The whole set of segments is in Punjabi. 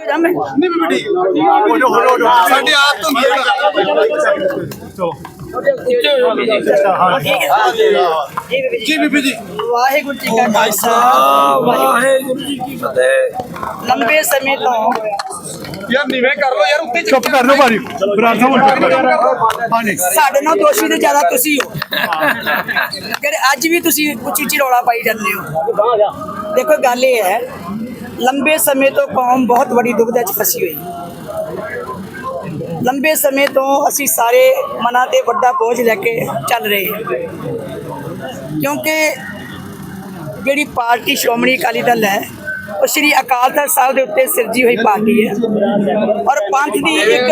ਜਾ ਮੈਂ ਨਹੀਂ ਬੀਬੀ ਹੋ ਜਾ ਹੋ ਜਾ ਸਾਡੇ ਆਪ ਤੋਂ ਜੀ ਬੀਬੀ ਜੀ ਵਾਹਿਗੁਰੂ ਜੀ ਕਾ ਖਾਲਸਾ ਵਾਹਿਗੁਰੂ ਜੀ ਕੀ ਫਤਿਹ ਲੰਬੇ ਸਮੇਂ ਤੋਂ ਯਾਰ ਨੀਵੇਂ ਕਰ ਲੋ ਯਾਰ ਉੱਤੇ ਚੁੱਪ ਕਰ ਲਓ ਭਾਜੀ ਬਰਾੜ ਹੁਣ ਹਾਂਜੀ ਸਾਡੇ ਨਾਲ ਦੋਸ਼ੀ ਤੇ ਜ਼ਿਆਦਾ ਤੁਸੀਂ ਹੋ। ਜਿਹੜੇ ਅੱਜ ਵੀ ਤੁਸੀਂ ਉੱਚੀ ਉੱਚੀ ਰੌਲਾ ਪਾਈ ਜਾਂਦੇ ਹੋ। ਦੇਖੋ, ਗੱਲ ਇਹ ਹੈ ਲੰਬੇ ਸਮੇਂ ਤੋਂ ਕੌਮ ਬਹੁਤ ਵੱਡੀ ਦੁਬਿਧਾ 'ਚ ਫਸੀ ਹੋਈ। ਲੰਬੇ ਸਮੇਂ ਤੋਂ ਅਸੀਂ ਸਾਰੇ ਮਨਾਂ ਤੇ ਵੱਡਾ ਬੋਝ ਲੈ ਕੇ ਚੱਲ ਰਹੇ ਹਾਂ। ਕਿਉਂਕਿ ਜਿਹੜੀ ਪਾਰਟੀ ਸ਼੍ਰੋਮਣੀ ਅਕਾਲੀ ਦਲ ਹੈ, ਉਹ ਸ਼੍ਰੀ ਅਕਾਲ ਤਖਤ ਸਾਹਿਬ ਦੇ ਉੱਤੇ ਸਿਰਜੀ ਹੋਈ ਪਾਰਟੀ ਹੈ। ਔਰ ਪੰਥ ਦੀ ਇੱਕ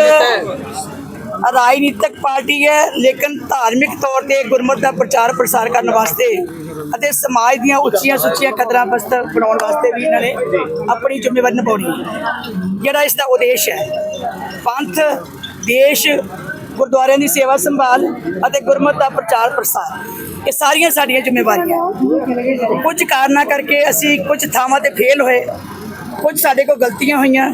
ਰਾਜਨੀਤਿਕ ਪਾਰਟੀ ਹੈ, ਲੇਕਿਨ ਧਾਰਮਿਕ ਤੌਰ ਤੇ ਗੁਰਮਤ ਦਾ ਪ੍ਰਚਾਰ ਪ੍ਰਸਾਰ ਕਰਨ ਵਾਸਤੇ ਅਤੇ ਸਮਾਜ ਦੀਆਂ ਉੱਚੀਆਂ ਸੁੱਚੀਆਂ ਕਦਰਾਂ ਬਸਤਰ ਬਣਾਉਣ ਵਾਸਤੇ ਵੀ ਇਹਨਾਂ ਨੇ ਆਪਣੀ ਜ਼ਿੰਮੇਵਾਰੀ ਨਿਭਾਉਣੀ ਹੈ। ਜਿਹੜਾ ਇਸ ਦਾ ਉਦੇਸ਼ ਹੈ, ਪੰਥ, ਦੇਸ਼, ਗੁਰਦੁਆਰਿਆਂ ਦੀ ਸੇਵਾ ਸੰਭਾਲ ਅਤੇ ਗੁਰਮਤ ਦਾ ਪ੍ਰਚਾਰ ਪ੍ਰਸਾਰ, ਇਹ ਸਾਰੀਆਂ ਸਾਡੀਆਂ ਜ਼ਿੰਮੇਵਾਰੀਆਂ ਕੁਝ ਕਾਰਨਾਂ ਕਰਕੇ ਅਸੀਂ ਕੁਝ ਥਾਵਾਂ ਤੇ ਫੇਲ ਹੋਏ, ਕੁਝ ਸਾਡੇ ਕੋਲ ਗਲਤੀਆਂ ਹੋਈਆਂ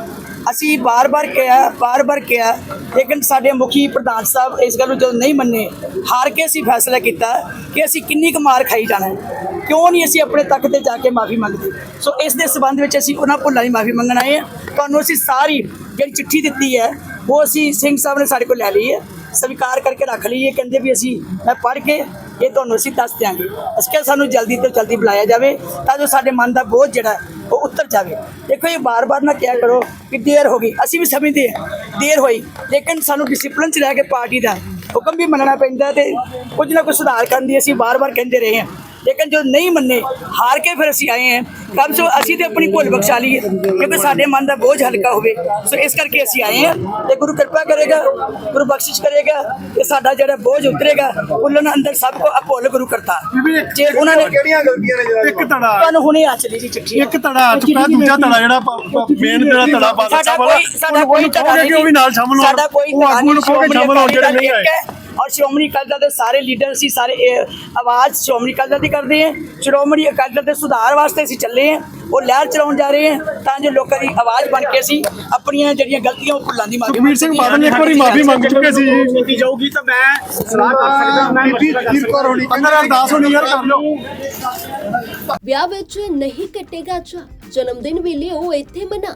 ਅਸੀਂ ਬਾਰ-ਬਾਰ ਕਿਹਾ ਬਾਰ-ਬਾਰ ਕਿਹਾ, ਲੇਕਿਨ ਸਾਡੇ ਮੁਖੀ ਪ੍ਰਧਾਨ ਸਾਹਿਬ ਇਸ ਗੱਲ ਨੂੰ ਜਦੋਂ ਨਹੀਂ ਮੰਨੇ, ਹਾਰ ਕੇ ਅਸੀਂ ਫੈਸਲਾ ਕੀਤਾ ਕਿ ਅਸੀਂ ਕਿੰਨੀ ਕੁ ਮਾਰ ਖਾਈ ਜਾਣਾ ਕਿਉਂ ਨਹੀਂ ਅਸੀਂ ਆਪਣੇ ਤੱਕ ਤੇ ਜਾ ਕੇ ਮਾਫੀ ਮੰਗਦੇ? ਸੋ ਇਸ ਦੇ ਸਬੰਧ ਵਿੱਚ ਅਸੀਂ ਉਹਨਾਂ ਭੁੱਲਾਂ ਦੀ ਮਾਫੀ ਮੰਗਣ ਆਏ ਹਾਂ। ਤੁਹਾਨੂੰ ਅਸੀਂ ਸਾਰੀ ਜਿਹੜੀ ਚਿੱਠੀ ਦਿੱਤੀ ਹੈ, ਉਹ ਅਸੀਂ ਸਿੰਘ ਸਾਹਿਬ ਨੇ ਸਾਡੇ ਕੋਲ ਲੈ ਲਈ ਹੈ। ਸਵੀਕਾਰ ਕਰਕੇ ਰੱਖ ਲਈ ਹੈ। ਕਹਿੰਦੇ ਵੀ ਅਸੀਂ, ਮੈਂ ਪੜ੍ਹ ਕੇ ਇਹ ਤੁਹਾਨੂੰ ਅਸੀਂ ਦੱਸ ਦਿਆਂਗੇ। ਅਸੀਂ ਕਿਹਾ ਸਾਨੂੰ ਜਲਦੀ ਤੋਂ ਜਲਦੀ ਬੁਲਾਇਆ ਜਾਵੇ ਤਾਂ ਜੋ ਸਾਡੇ ਮਨ ਦਾ ਬੋਝ ਜਿਹੜਾ ਉਹ ਉੱਤਰ ਜਾਵੇ। ਦੇਖੋ ਇਹ ਬਾਰ-ਬਾਰ ਨਾ ਕਿਹਾ ਕਰੋ ਕਿ ਦੇਰ ਹੋ ਗਈ। ਅਸੀਂ ਵੀ ਸਮਝਦੇ ਹਾਂ, ਦੇਰ ਹੋਈ। ਲੇਕਿਨ ਸਾਨੂੰ ਡਿਸਪਲਿਨ ਚ ਰਹਿ ਕੇ ਪਾਰਟੀ ਦਾ ਹੁਕਮ ਵੀ ਮੰਨਣਾ ਪੈਂਦਾ ਤੇ ਕੁਝ ਨਾ ਕੁਝ ਸੁਧਾਰ ਕਰਨ ਦੀ ਅਸੀਂ ਬਾਰ-ਬਾਰ ਕਹਿੰਦੇ ਰਹੇ ਹਾਂ। ਲੇਕਿਨ ਜੋ ਨਹੀਂ ਮੰਨੇ, ਹਾਰ ਕੇ ਫਿਰ ਅਸੀਂ ਆਏ ਹਾਂ। ਕਮ ਸੋ ਅਸੀਂ ਤੇ ਆਪਣੀ ਭੁੱਲ ਬਖਸ਼ਾ ਲਈਏ ਕਿਉਂਕਿ ਸਾਡੇ ਮਨ ਦਾ ਬੋਝ ਹਲਕਾ ਹੋਵੇ। ਸੋ ਇਸ ਕਰਕੇ ਅਸੀਂ ਆਏ ਹਾਂ ਤੇ ਗੁਰੂ ਕਿਰਪਾ ਕਰੇਗਾ ਗੁਰੂ ਬਖਸ਼ਿਸ਼ ਕਰੇਗਾ ਤੇ ਸਾਡਾ ਜਿਹੜਾ ਬੋਝ ਉਤਰੇਗਾ ਉਹਨਾਂ ਅੰਦਰ ਸਭ ਕੋ ਅਭੁੱਲ ਗੁਰੂ ਕਰਤਾ। ਜੇ ਉਹਨਾਂ ਨੇ ਕਿਹੜੀਆਂ ਗਲਤੀਆਂ ਨੇ ਜਿਹੜਾ ਇੱਕ ਧੜਾ। ਤੁਹਾਨੂੰ ਹੁਣੇ ਆ ਚਲੀ ਜੀ ਚਿੱਠੀ। ਇੱਕ ਧੜਾ ਚੁੱਕਾ ਦੂਜਾ ਧੜਾ ਜਿਹੜਾ ਮੇਨ ਜਿਹੜਾ ਧੜਾ ਬਾਦਲ ਸਾਡਾ ਕੋਈ ਸਾਡਾ ਕੋਈ ਕਹੋਗੇ ਕਿ ਉਹ ਵੀ ਨਾਲ ਸ਼ਾਮਲ ਹੋਣ। ਸਾਡਾ ਕੋਈ ਉਹ ਆਗੂ ਨੂੰ ਕਹੋਗੇ ਸ਼ਾਮਲ ਹੋਣ ਜਿਹੜੇ ਨਹੀਂ ਆਏ। ਹੈ ਔਰ ਸ਼੍ਰੋਮਣੀ ਅਕਾਲੀ ਦਲ ਦੇ ਸਾਰੇ ਲੀਡਰ ਅਸੀਂ ਸਾਰੇ ਆਵਾਜ਼ ਸ਼੍ਰੋਮਣੀ ਅਕਾਲੀ ਦਲ ਦੀ ਕਰਦੇ ਹਾਂ। ਸ਼੍ਰੋਮਣੀ ਅਕਾਲੀ ਦਲ ਦੇ ਸੁਧਾਰ ਵਾਸਤੇ ਅਸੀਂ ਚੱਲੇ ਹਾਂ। ਉਹ ਲਹਿਰ ਚਲਾਉਣ ਜਾ ਰਹੇ ਹਾਂ ਤਾਂ ਜੋ ਲੋਕਾਂ ਦੀ ਆਵਾਜ਼ ਬਣ ਕੇ ਅਸੀਂ ਆਪਣੀਆਂ ਜਿਹੜੀਆਂ ਗਲਤੀਆਂ ਉਹ ਭੁੱਲਾਂ ਦੀ ਮਾਫੀ ਸੁਖਬੀਰ ਸਿੰਘ ਬਾਦਲ ਨੇ ਇੱਕ ਵਾਰੀ ਮਾਫੀ ਮੰਗ ਚੁੱਕੇ ਸੀ ਜੀ। ਕੀਤੀ ਜਾਊਗੀ ਤਾਂ ਮੈਂ ਸਲਾਹ ਕਰ ਸਕਦਾ ਮੈਂ ਬੀਬੀ ਵੀਰਕੌਰ ਹੋਣੀ 15 ਅਰਦਾਸ ਹੋਣੀ ਯਾਰ ਕਰ ਲਓ। ਵਿਆਹ ਵਿੱਚ ਨਹੀਂ ਕੱਟੇਗਾ ਚਾ ਜਨਮ ਦਿਨ ਵੀ ਲਿਓ ਇੱਥੇ ਮਨਾ।